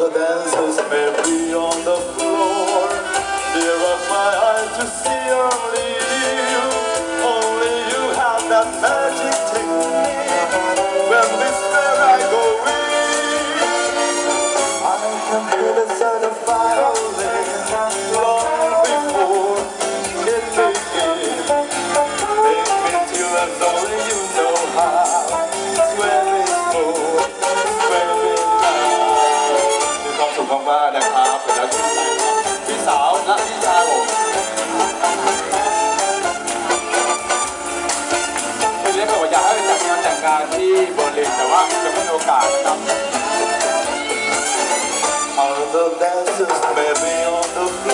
the dancers may be on the floor. Dear of my eyes to see only you, only you have that magic ไปจัดงานแต่งงานที่เบอร์ลินแต่ว่ายังไม่มีโอกาสนะครับ All the dancers may be on the floor.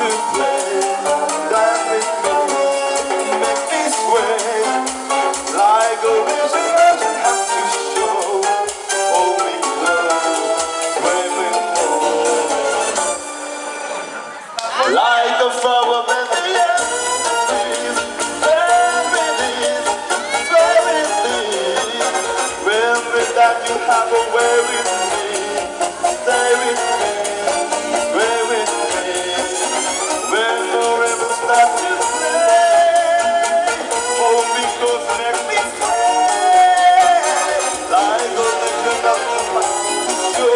To play, that you have a way with me, stay with me, sway with me. When the river starts to play, me close, make me sway. Like a vision of the light to.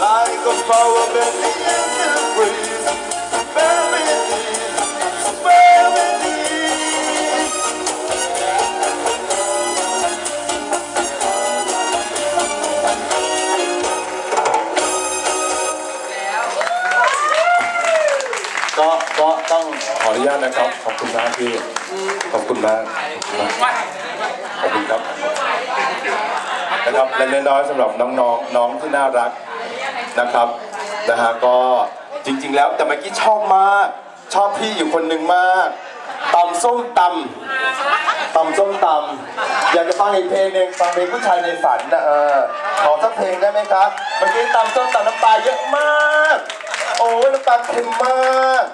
Like a flower ขออนุญาตนะครับ ขอบคุณมากพี่ ขอบคุณมาก ขอบคุณครับ นะครับและน้อยสำหรับน้องๆน้องที่น่ารักนะครับ นะฮะก็จริง ๆ แล้วแต่เมื่อกี้ชอบมาก ชอบพี่อยู่คนหนึ่งมากตำส้มตำตำส้มตำอยากจะฟังอีกเพลงหนึ่งฟังเพลงผู้ชายในฝันนะเออขอสักเพลงได้ไหมครับ เมื่อกี้ตำส้มตำน้ำปลาเยอะมาก โอ้ยน้ำตาเค็มมาก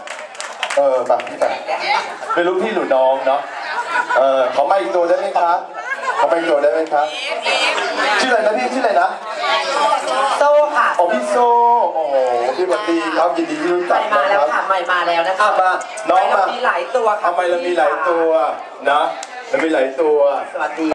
เออแบบพี่แบบไม่รู้พี่หรือน้องเนาะเออขอมาอีกตัวได้ไหมครับขอมาอีกตัวได้ไหมครับชื่ออะไรนะพี่ชื่ออะไรนะโซ่ค่ะโอ้พี่โซโอ้โหพี่สวัสดีครับยินดีที่รู้ใหจัม่กมานะแล้ควรับค่ะใหม่มาแล้วนะคะอะมาน้องมามีหลายตัวค่ะทำไมเรามีหลายตัวนะเรามีหลายตัวสวัสดี